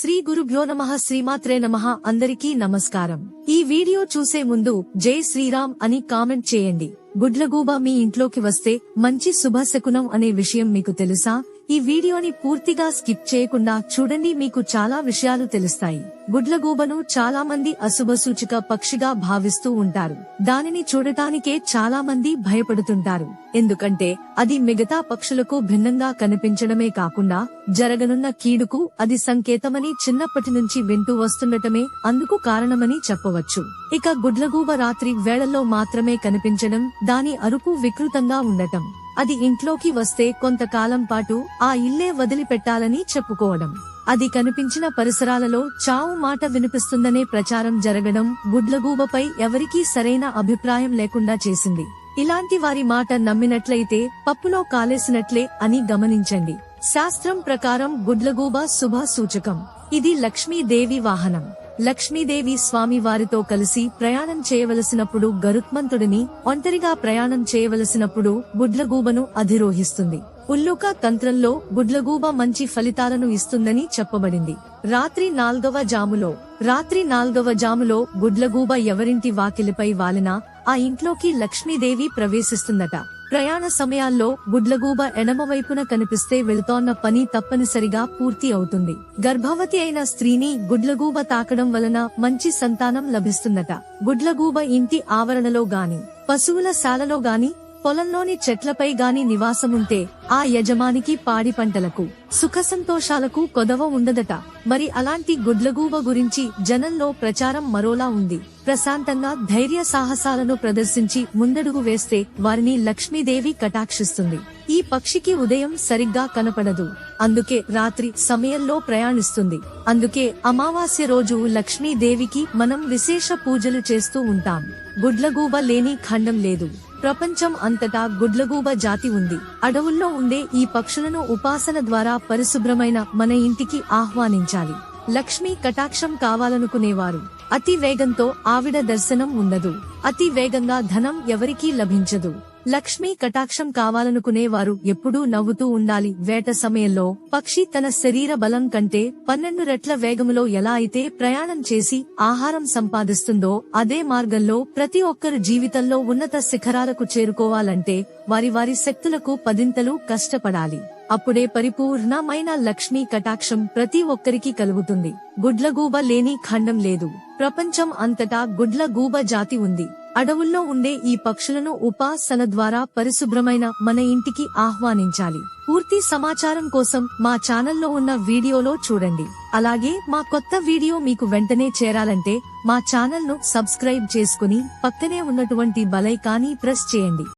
శ్రీ గురుభ్యో నమ శ్రీమాత్రే నమ అందరికీ నమస్కారం. ఈ వీడియో చూసే ముందు జై శ్రీరామ్ అని కామెంట్ చేయండి. గుడ్లగూబ మీ ఇంట్లోకి వస్తే మంచి శుభశకునం అనే విషయం మీకు తెలుసా? ఈ వీడియోని పూర్తిగా స్కిప్ చేయకుండా చూడండి మీకు చాలా విషయాలు తెలుస్తాయి. గుడ్లగూబను చాలా మంది అశుభ సూచిక పక్షిగా భావిస్తూ ఉంటారు. దానిని చూడటానికే చాలా మంది భయపడుతుంటారు. ఎందుకంటే అది మిగతా పక్షులకు భిన్నంగా కనిపించడమే కాకుండా జరగనున్న కీడుకు అది సంకేతమని చిన్నప్పటి నుంచి వింటూ వస్తుండటమే అందుకు కారణమని చెప్పవచ్చు. ఇక గుడ్లగూబ రాత్రి వేళల్లో మాత్రమే కనిపించడం దాని అరుపు వికృతంగా ఉండటం. అది ఇంట్లోకి వస్తే కొంతకాలం పాటు ఆ ఇల్లే వదిలిపెట్టాలని చెప్పుకోవడం. అది కనిపించిన పరిసరాలలో చావు మాట వినిపిస్తుందనే ప్రచారం జరగడం గుడ్లగూబపై ఎవరికీ సరైన అభిప్రాయం లేకుండా చేసింది. ఇలాంటి వారి మాట నమ్మినట్లయితే పప్పులో కాలేసినట్లే అని గమనించండి. శాస్త్రం ప్రకారం గుడ్లగూబ శుభ సూచకం. ఇది లక్ష్మీదేవి వాహనం. లక్ష్మీదేవి స్వామి వారితో కలిసి ప్రయాణం చేయవలసినప్పుడు గరుత్మంతుడిని ఒంటరిగా ప్రయాణం చేయవలసినప్పుడు గుడ్లగూబను అధిరోహిస్తుంది. ఉల్లుక తంత్రంలో గుడ్లగూబ మంచి ఫలితాలను ఇస్తుందని చెప్పబడింది. రాత్రి నాల్గవ జాములో రాత్రి నాల్గవ జాములో గుడ్లగూబ ఎవరింటి వాకిలిపై వాలినా ఆ ఇంట్లోకి లక్ష్మీదేవి ప్రవేశిస్తుందట. ప్రయాణ సమయాల్లో గుడ్లగూబ ఎడమవైపున కనిపిస్తే వెళుతోన్న పని తప్పనిసరిగా పూర్తి అవుతుంది. గర్భవతి అయిన స్త్రీని గుడ్లగూబ తాకడం వలన మంచి సంతానం లభిస్తుందట. గుడ్లగూబ ఇంటి ఆవరణలో గాని పశువుల శాలలో గాని పొలంలోని చెట్లపై గాని నివాసముంటే ఆ యజమానికి పాడి పంటలకు సుఖసంతోషాలకు కొదవ ఉండదట. మరి అలాంటి గుడ్లగూబ గురించి జనంలో ప్రచారం మరోలా ఉంది. ప్రశాంతంగా ధైర్య సాహసాలను ప్రదర్శించి ముందడుగు వేస్తే వారిని లక్ష్మీదేవి కటాక్షిస్తుంది. ఈ పక్షికి ఉదయం సరిగ్గా కనపడదు. అందుకే రాత్రి సమయంలో ప్రయాణిస్తుంది. అందుకే అమావాస్య రోజు లక్ష్మీదేవికి మనం విశేష పూజలు చేస్తూ ఉంటాం. గుడ్లగూబ లేని ఖండం లేదు. ప్రపంచం అంతటా గుడ్లగూబ జాతి ఉంది. అడవుల్లో ఉండే ఈ పక్షులను ఉపాసన ద్వారా పరిశుభ్రమైన మన ఇంటికి ఆహ్వానించాలి. లక్ష్మీ కటాక్షం కావాలనుకునేవారు. అతి వేగంతో ఆవిడ దర్శనం ఉండదు. అతి వేగంగా ధనం ఎవరికీ లభించదు. లక్ష్మీ కటాక్షం కావాలనుకునేవారు ఎప్పుడూ నవ్వుతూ ఉండాలి. వేట సమయంలో పక్షి తన శరీర బలం కంటే పన్నెండు రెట్ల వేగములో ఎలా అయితే ప్రయాణం చేసి ఆహారం సంపాదిస్తుందో అదే మార్గంలో ప్రతి ఒక్కరు జీవితంలో ఉన్నత శిఖరాలకు చేరుకోవాలంటే వారి వారి శక్తులకు పదింతలు కష్టపడాలి. అప్పుడే పరిపూర్ణమైన లక్ష్మీ కటాక్షం ప్రతి ఒక్కరికి కలుగుతుంది. గుడ్లగూబ లేని ఖండం లేదు. ప్రపంచం అంతటా గుడ్లగూబ జాతి ఉంది. అడవుల్లో ఉండే ఈ పక్షులను ఉపాసన ద్వారా పరిశుభ్రమైన మన ఇంటికి ఆహ్వానించాలి. పూర్తి సమాచారం కోసం మా ఛానల్లో ఉన్న వీడియోలో చూడండి. అలాగే మా కొత్త వీడియో మీకు వెంటనే చేరాలంటే మా ఛానల్ను సబ్స్క్రైబ్ చేసుకుని పక్కనే ఉన్నటువంటి బలైకాని ప్రెస్ చేయండి.